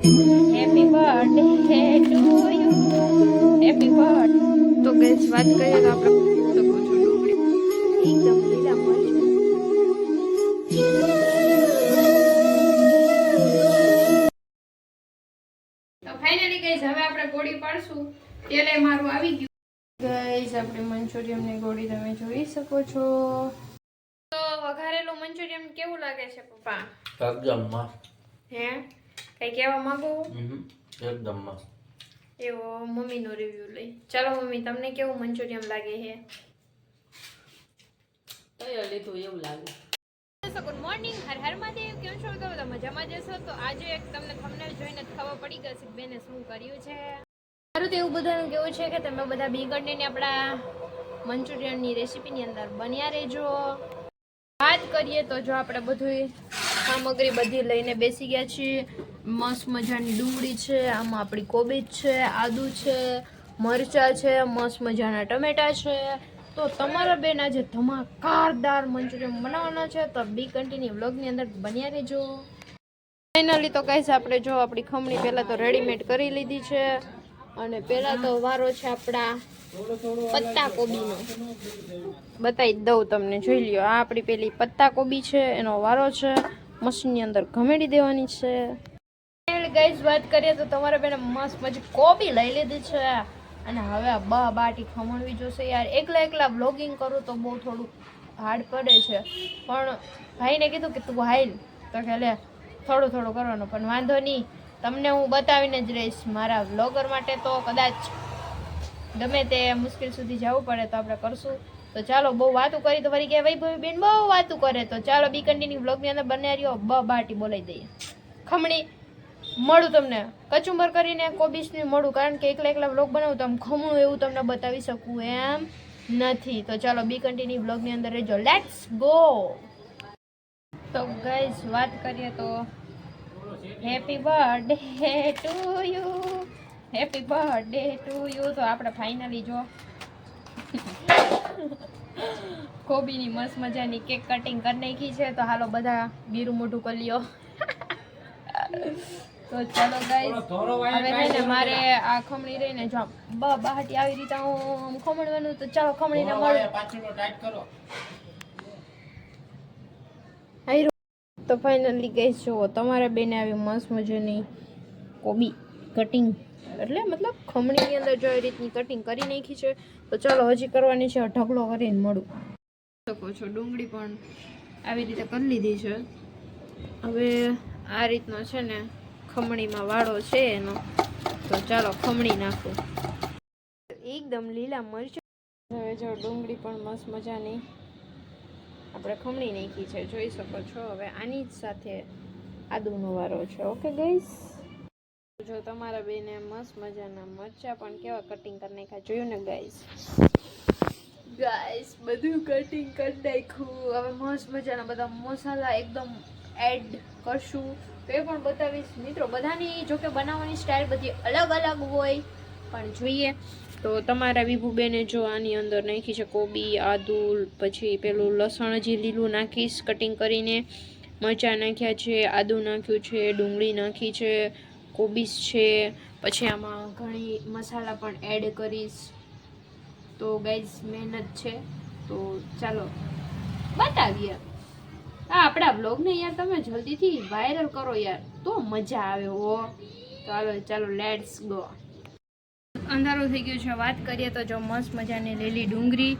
Happy birthday to you happy birth તો ગઈસ વાત કરીએ તો આપણે શકો છો ડુંગળી એકદમ લીલા મરચાં. તો ફાઇનલી ગઈસ હવે આપણે ગોળી પાડશું. તેલે મારું આવી ગયું. ગઈસ આપણે મંચુરિયમની ગોળી તમે જોઈ શકો છો. તો વઘારેલું મંચુરિયમ કેવું લાગે છે પપ્પા? એકદમ મસ્ત. હે? કઈ કહેવા માંગુ. એકદમ મસ્ત. એવો મમ્મીનો રિવ્યુ લઈ. ચાલો મમ્મી તમને કેવું મંચુરિયમ લાગે છે? કયો લીધું એવું લાગે? Good morning Har Har Mahadev. કેમ છો તો બધા મજામાં જશો તો આજે એક તમને થંબનેલ જોઈને ખબર પડી ગઈ છે બેને શું કર્યું છે. મારું તો એવું બધાનું કેવું છે કે તમે બધા બી કન્ટેન્ટ આપણા મંચુરિયનની રેસીપીની અંદર બન્યા રહેજો. વાત કરીએ તો જો આપણે બધું સામગ્રી બધી લઈને બેસી ગયા છીએ. મસ્ત મજાની ડુંગળી છે, આમાં આપણી કોબીજ છે, આદુ છે, મરચાં છે, મસ્ત મજાના ટમેટા છે. તો તમારા બેન આજે ધમાકારદાર મંચુરિયન બનાવવાના છે, તો બી કન્ટિન્યુ વ્લોગની અંદર બન્યા રહેજો. ફાઇનલી તો કહીશ આપણે જો આપણી ખમણી પહેલાં તો રેડીમેડ કરી લીધી છે. અને પહેલાં તો વારો છે આપણા પત્તા કોબીનો. બતાવી દઉં તમને, જોઈ લ્યો, આ આપણી પેલી પત્તા કોબી છે, એનો વારો છે. મશીનની અંદર ઘમેડી દેવાની છે. ગાઈઝ વાત કરીએ તો તમારે બેને મસ્ત મજી કોબી લઈ લીધી છે. અને હવે આ બા બાટી ખમણવી જોશે યાર. એકલા એકલા બ્લોગિંગ કરું તો બહુ થોડું હાર્ડ પડે છે. પણ ભાઈને કીધું કે તું હાઈલ તો કે લે, થોડું થોડું કરવાનું. પણ વાંધો નહીં. તમને હું બતાવીને જ રહીશ મારા વ્લોગર માટે તો કદાચ ગમે તે મુશ્કેલ સુધી જવું પડે તો આપણે કરશું. તો ચાલો, બહુ વાતું કરી તો ફરી કે વૈભવી બેન બહુ વાતું કરે. તો ચાલો, બી કન્ટિન્યુ બ્લોગની અંદર બને રહ્યો. બ બાટી બોલાવી દઈએ. ખમણી, મળું તમને. કચુંબર કરીને કોબીસની મળું, કારણ કે એકલા એકલા બ્લોગ બનાવું તો આમ ખમણું એવું તમને બતાવી શકું એમ નથી. તો ચાલો, બી કન્ટિન્યુ બ્લોગની અંદર રહેજો. લેટ્સ ગો તો ગાઈઝ વાત કરીએ તો happy birthday to you happy birthday to you તો આપણે ફાઇનલી જો કોબીની મસ્ત મજાની કેક કટિંગ કરી નાખી છે. તો હાલો બધા ગીરું મોઢું કરી લ્યો. તો ચાલો ગાઈસ હવે છે ને મારે આ ખમણી રહીને જો બ બહાટી આવી રીતે હું ખમણવાનું તો ચાલો ખમણીને મળે. હાઈ તો ફાઇનલી ગઈ જુઓ તમારા બેને આવી મસ્ત મજાની કોબી કટિંગ એટલે મતલબ ખમણીની અંદર જો એ રીતની કટિંગ કરી નાખી છે, તો ચાલો હજી કરવાની છે, ઢગલો કરીને મળું. શકો છો, ડુંગળી પણ આવી રીતે કરી લીધી છે. હવે આ રીતનો છે ને ખમણીમાં વાળો છે એનો, તો ચાલો ખમણી નાખું. એકદમ લીલા મરચાં. હવે જો ડુંગળી પણ મસ્ત મજાની આપણે ખમણી નાખી છે, જોઈ શકો છો. હવે આની જ સાથે આદુનો વારો છે. ઓકે ગઈસ જો તમારા બેને મસ્ત મજાના મરચા પણ કેવા કટિંગ કરી નાખ્યા. જોયું ને ગાઈસ ગાઈસ બધું કટિંગ કરી નાખ્યું. હવે મસ્ત મજાના બધા મસાલા એકદમ એડ કરશું. તો પણ બતાવીશ. મિત્રો, બધાની જોકે બનાવવાની સ્ટાઇલ બધી અલગ અલગ હોય, પણ જોઈએ. તો તમારા વિભુબેને જો આની અંદર નાખી છે કોબી, આદુ, પછી પેલું લસણ જે લીલું નાખીશ કટિંગ કરીને. મરચાં નાખ્યા છે, આદુ નાખ્યું છે, ડુંગળી નાખી છે કોબીસ છે, પછી આમાં ઘણી મસાલા પણ એડ કરીશ. તો ગાઈઝ મહેનત છે. તો ચાલો, બતાવીએ. આ આપણા બ્લોગને યાર તમે જલ્દીથી વાયરલ કરો યાર. તો મજા આવે હો. ચાલો ચાલો લેટ્સ ગો અંધારો થઈ ગયો છે, વાત કરીએ તો જો મસ્ત મજાની લીલી ડુંગળી,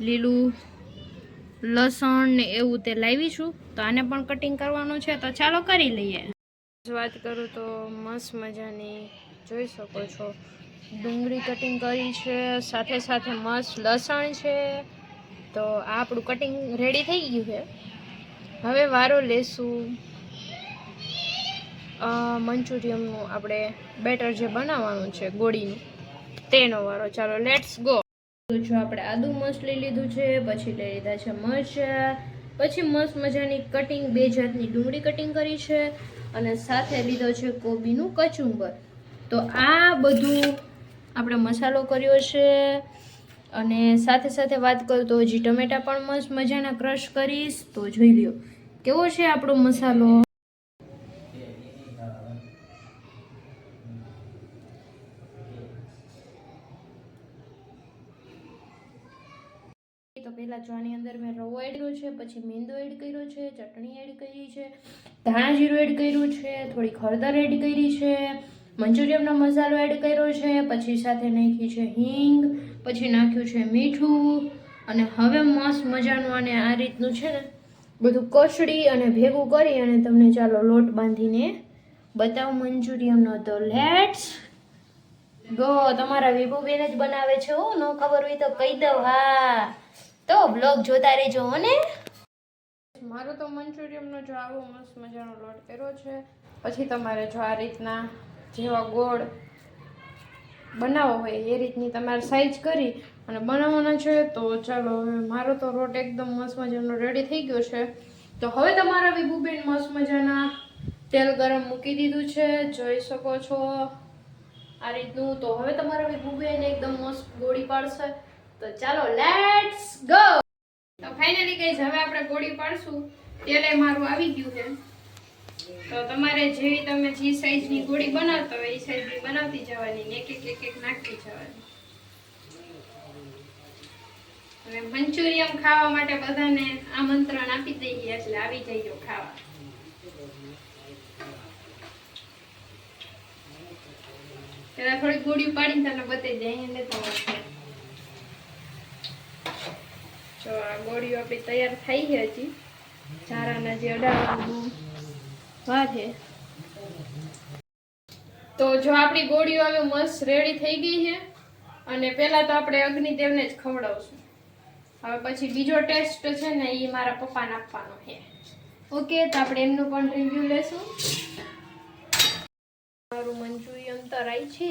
લીલું લસણ ને એવું તે લાવી છું. તો આને પણ કટિંગ કરવાનું છે. તો ચાલો કરી લઈએ. વાત કરું તો મસ્ત મજાની જોઈ શકો છો. ડુંગળી કટિંગ કરી છે, સાથે સાથે મસ્ત લસણ છે. તો આપણું કટિંગ રેડી થઈ ગયું છે. હવે વારો લેશું. મંચુરિયમનું આપણે બેટર જે બનાવવાનું છે ગોળીનું, તેનો વારો. ચાલો લેટ્સ ગો જો આપણે આદુ મસ્ત લઈ લીધું છે, પછી લઈ લીધા છે મરચા, પછી મસ્ત મજાની કટિંગ બે જાતની ડુંગળી કટિંગ કરી છે. અને સાથે લીધો છે કોબીનું કચુંબર. તો આ બધું આપણે મસાલો કર્યો છે અને સાથે સાથે વાત કરું તો હજી ટમેટા પણ મસ્ત મજાના ક્રશ કરીશ. તો જોઈ લ્યો, કેવો છે આપણો મસાલો તો પહેલાં જો અંદર મેં રવો એડ કર્યો છે, પછી મેંદો એડ કર્યો છે, ચટણી એડ કરી છે, ધાણા જીરું એડ કર્યું છે થોડીક હળદર એડ કરી છે મંચુરિયમનો મસાલો એડ કર્યો છે, પછી સાથે નાખી છે હિંગ, પછી નાખ્યું છે મીઠું, અને હવે મસ્ત મજાનું અને આ રીતનું છે ને બધું કસડી અને ભેગું કરી અને તમને ચાલો લોટ બાંધીને બતાવું મંચુરિયમનો તો લેટ્સ ગો તમારા વિભુબેન જ બનાવે છે હો, ન ખબર હોય તો કહી દઉં. હા. તો બ્લોગ જોતા રહેજો અને મારો તો મંચુરિયમનો જો આવો મસ્ત મજાનો લોટ કર્યો છે. પછી તમારે જો આ રીતના જેવા ગોળ બનાવવો હોય, એ રીતની તમારે સાઈઝ કરી અને બનાવવાના છે, તો ચાલો હવે મારો તો રોટ એકદમ મસ્ત મજાનો રેડી થઈ ગયો છે. તો હવે તમારા વિભુબેન મસ્ત મજાના તેલ ગરમ મૂકી દીધું છે, જોઈ શકો છો આ રીતનું. તો હવે તમારા વિભુબેન એકદમ મસ્ત ગોળી પાડશે. તો ચાલો લેટ્સ ગો તો ફાઇનલી ગઈઝ હવે આપણે ગોળી પાડશું. તેલે મારું આવી ગયું છે. તો તમારે જેવી તમે જે સાઈઝની ગોળી બનાવતા હોય, એ સાઈઝની બનાવતી જવાની ને એક એક એક નાખતી જવાની. અને મંચુરિયમ ખાવા માટે બધાને આમંત્રણ આપી દઈએ એટલે આવી જઈજો ખાવા. પેલા થોડી ગોળી પાડીને તને બતાવી દે અહીંયા લેતો. જો આ ગોળીઓ આપણી તૈયાર થઈ છે હજી. ચારાના જે અડાડવાનું વાર છે તો જો આપણી ગોળીઓ હવે મસ્ત રેડી થઈ ગઈ છે. અને પહેલા તો આપણે અગ્નિદેવને જ ખવડાવશું. હવે પછી બીજો ટેસ્ટ છે ને એ મારા પપ્પાને આપવાનો છે. ઓકે, તો આપણે એમનું પણ રિવ્યુ લેશું. મારું મંચુરિયન તરાય છે.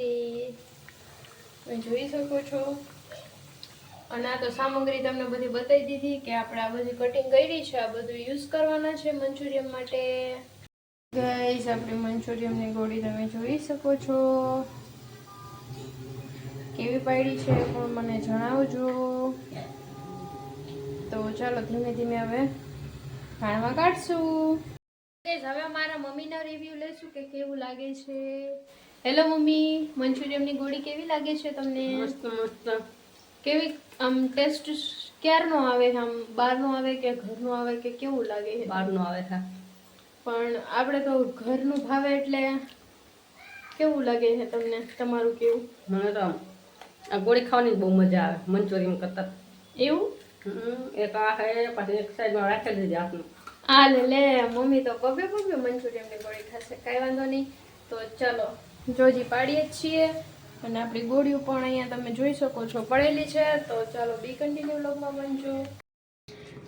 રે. જોઈ શકો છો. અને આ તો સામગ્રી તમને બધી બતાવી દીધી કે આપણે આ બધી કટિંગ કરી છે, આ બધું યુઝ કરવાના છે મંચુરિયમ માટે. ગાઈસ આપણી મંચુરિયમની ગોળી તમે જોઈ શકો છો. કેવી પાડી છે પણ મને જણાવજો. તો ચાલો ધીમે ધીમે હવે ખાણવા કાઢશું. હવે મારા મમ્મીનો રિવ્યુ લેશું કે કેવું લાગે છે. Hello mummy. મંચુરિયમની ગોળી કેવી લાગે છે તમને? મસ્ત મસ્ત. કેવી આમ ટેસ્ટ ક્યારનો આવે છે? આમ બહારનો આવે કે ઘરનો આવે કે કેવું લાગે છે? બહારનો આવે છે. પણ આપણે તો ઘરનું ભાવે એટલે કેવું લાગે છે તમને? તમારું કેવું? મને તો આ ગોળી ખાવાની બહુ મજા આવે મંચુરિયન કરતા. એવું? હમ, એક આ હે પછી એક સાઈડમાં રાખેલી છે આપનું આ લે લે મમ્મી તો પગે પગે મંચુરિયનની ગોળી ખાશે કાંઈ વાંધો નહીં. તો ચલો જોજી પાડીએ જ છીએ. અને આપણી ગોળીઓ પણ અહીંયા તમે જોઈ શકો છો પડેલી છે, તો ચાલો બી કન્ટિન્યુ લોગમાં બનજો.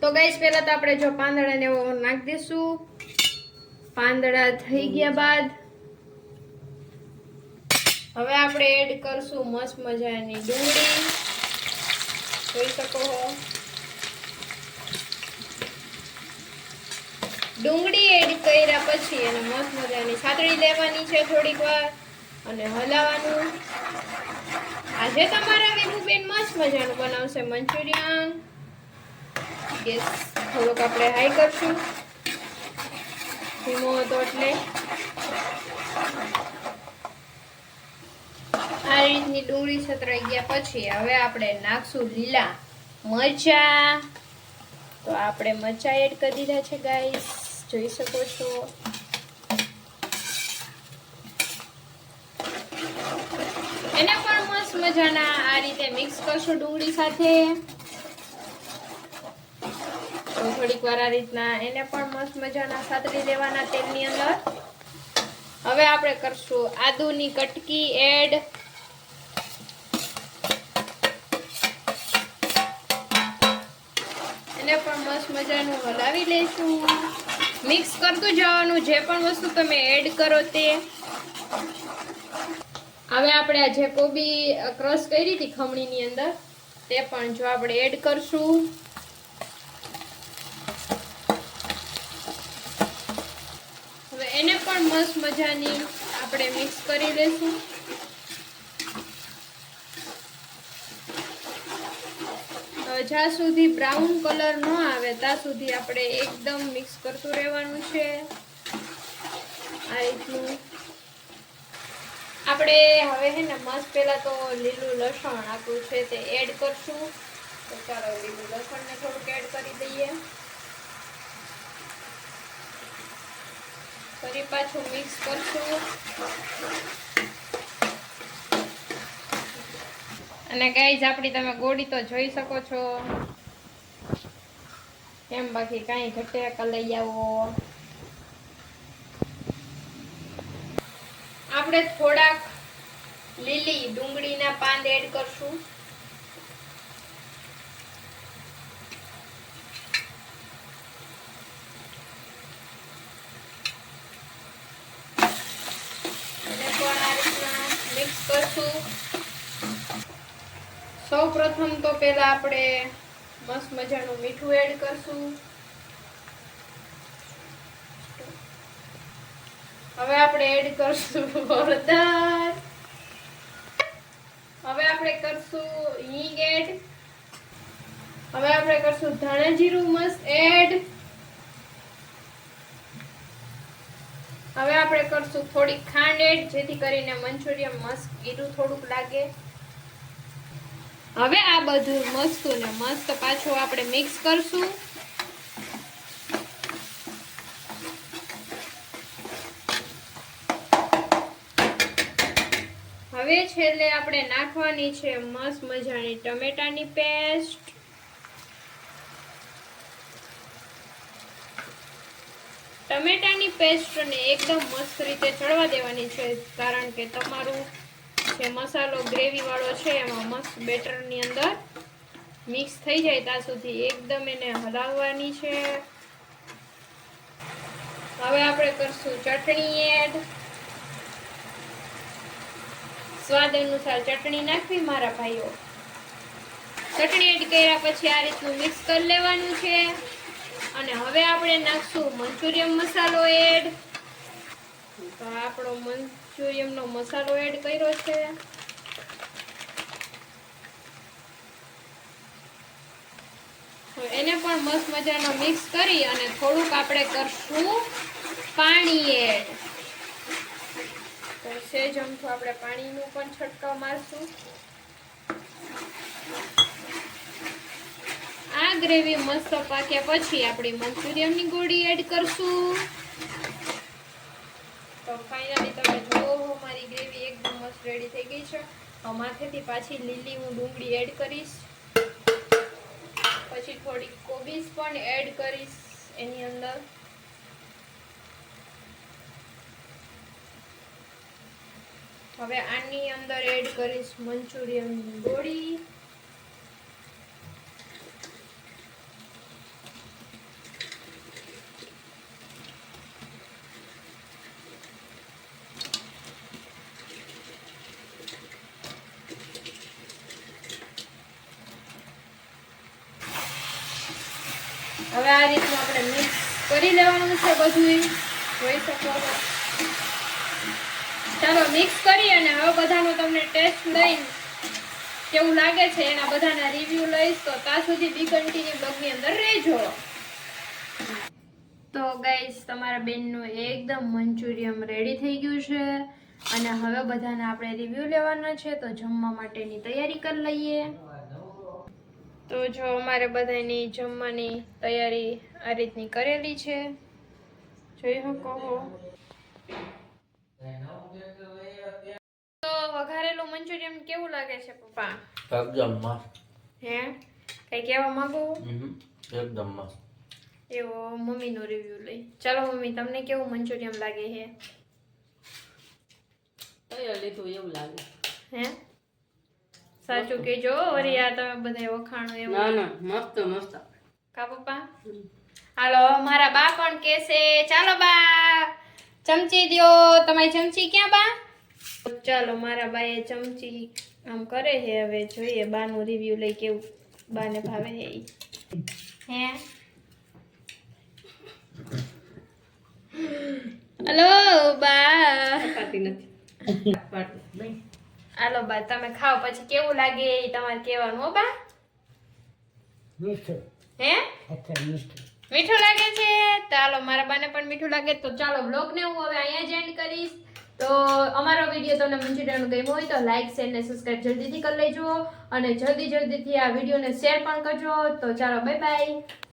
તો ગાઈસ પહેલાં તો આપણે જો પાંદડાને એવો નાખી દઈશું. પાંદડા થઈ ગયા બાદ હવે આપણે એડ કરશું મસ્ત મજાની ડુંગળી. જોઈ શકો છો ડુંગળી એડ કર્યા પછી એને મસ્ત મજાની સાતળી લેવાની છે થોડીક વાર અને હલાવવાનું. આજે તમારા વિભુબેન મસ્ત મજાનું બનાવશે, મંચુરિયન. ગેસ થોડોક આપણે હાઈ કરશું. ધીમો હતો એટલે. આ રીતની ડુંગળી સતરાઈ ગયા પછી હવે આપણે નાખશું લીલા મરચા. તો આપણે મરચા એડ કરી દીધા છે ગાઈસ જોઈ શકો છો એને પણ મસ્ત મજાના, આ રીતે મિક્સ કરશું ડુંગળી સાથે. થોડીક વાર આ રીતના એને પણ મસ્ત મજાના સાતરી દેવાના તેલની અંદર. હવે આપણે કરશું આદુની કટકી એડ. એને પણ મસ્ત મજાનું હલાવી લઈશું. મિક્સ કરતું જવાનું, જે પણ વસ્તુ તમે એડ કરો તે. હવે આપણે આ જે કોબી ક્રશ કરી હતી ખમણીની અંદર, તે પણ જો આપણે એડ કરશું. હવે એને પણ મસ્ત મજાની આપણે મિક્સ કરી લઈશું જ્યાં સુધી બ્રાઉન કલર ન આવે, ત્યાં સુધી આપણે એકદમ મિક્સ કરતું રહેવાનું છે. આ રીતનું. આપણે હવે હે ને મસ્ત પહેલા તો લીલું લસણ આપણું છે તે એડ કરશું. તો ચાલો લીલું લસણને થોડુંક એડ કરી દઈએ. ફરી પાછું મિક્સ કરશું. અને ગાઈઝ આપણી તમે ગોળી તો જોઈ શકો છો. કેમ બાકી કાંઈ ઘટે લઈ આપણે થોડાક લીલી ડુંગળીના પાન એડ કરશું. મિક્સ કરશું. સૌ પ્રથમ તો પહેલા આપણે મસ્ત મજાનું મીઠું એડ કરશું. હવે આપણે એડ કરશું હળદર હવે આપણે કરશું હિંગ એડ હવે આપણે કરશું ધાણા જીરું મસ્ત એડ હવે આપણે કરશું થોડી ખાંડ એડ જેથી કરીને મંચુરિયન મસ્ત ગીરું થોડુંક લાગે. હવે આ બધું મસ્ત ને મસ્ત પાછું આપણે મિક્સ કરશું. હવે છેલ્લે આપણે નાખવાની છે મસ્ત મજાની ટમેટાની પેસ્ટ. ટમેટાની પેસ્ટને એકદમ મસ્ત રીતે ચડવા દેવાની છે, કારણ કે તમારું જે મસાલો ગ્રેવી વાળો છે એમાં મસ્ત બેટરની અંદર મિક્સ થઈ જાય ત્યાં સુધી એકદમ એને હલાવવાની છે. હવે આપણે કરશું ચટણી એડ. સ્વાદ અનુસાર ચટણી નાખવી મારા ભાઈઓ. ચટણી એડ કર્યા પછી આ રીતનું મિક્સ કરી લેવાનું છે. અને હવે આપણે નાખશું મંચુરિયમ મસાલો એડ. તો આપણો મંચુરિયમનો મસાલો એડ કર્યો છે. એને પણ મસ્ત મજાનો મિક્સ કરી અને થોડુંક આપણે કરશું પાણી એડ. સેજ અમથું આપણે પાણીનું પણ છંટકાવ મારશું. આ ગ્રેવી મસ્ત પાક્યા પછી આપણી મંચુરિયનની ગોળી એડ કરશું. તો ફાઇનલી તમે જોવો મારી ગ્રેવી એકદમ મસ્ત રેડી થઈ ગઈ છે. માથેથી પાછી લીલી હું ડુંગળી એડ કરીશ. પછી થોડી કોબીઝ પણ એડ કરીશ એની અંદર. હવે આની અંદર એડ કરીશ મંચુરિયન ગોળી હવે આ રીતનું આપણે મિક્સ કરી લેવાનું છે બધું જોઈ શકો ચાલો મિક્સ કરી અને હવે બધાનો તમને ટેસ્ટ લઈને કેવું લાગે છે એના બધાના રિવ્યુ લઈશ. તો ત્યાં સુધી બી કન્ટિન્યુ બ્લોગની અંદર રહેજો. તો ગાઈસ તમારા બેનનું એકદમ મંચુરિયમ રેડી થઈ ગયું છે. અને હવે બધાને આપણે રિવ્યુ લેવાના છે, તો જમવા માટેની તૈયારી કરી લઈએ. તો જો અમારે બધાની જમવાની તૈયારી આ રીતની કરેલી છે. જોઈ શકો તો વઘારેલું મંચુરિયન કેવું લાગે છે પપ્પા? એકદમ મસ્ત. હે? કઈ કહેવા માંગો. એકદમ મસ્ત. એવો મમ્મીનો રિવ્યુ લઈ. ચાલો મમ્મી તમને કેવું મંચુરિયન લાગે છે? તૈયાર લીધું એવું લાગે? હે? સાચું કેજો વરી આ તમે બધા વખાણો એવું ના ના મસ્ત મસ્ત. કા પપ્પા? હાલો મારા બા પણ કહેશે ચાલો બા. ચમચી દ્યો. તમારી ચમચી ક્યાં બા? ચાલો મારા બાએ ચમચી આમ કરે છે હવે જોઈએ બાનું રિવ્યુ લઈ કેવું બાને ભાવે છે ઈ. હે? હલો બા. નથી. હાલો બા તમે ખાઓ પછી કેવું લાગે એ તમારે કહેવાનું હો બા. મીઠું. હે? મીઠું. મીઠું લાગે છે? ચાલો મારા બાને પણ મીઠું લાગે તો ચાલો બ્લોગને હું હવે અહીંયા જ એન્ડ કરીશ. તો અમારો વીડિયો તમને મંચુરિયન ગમ્યો હોય તો લાઈક શેર ને સબસ્ક્રાઇબ જલ્દીથી કરી લેજો. અને જલ્દી જલ્દીથી આ વિડીયોને શેર પણ કરજો. તો ચાલો બાય બાય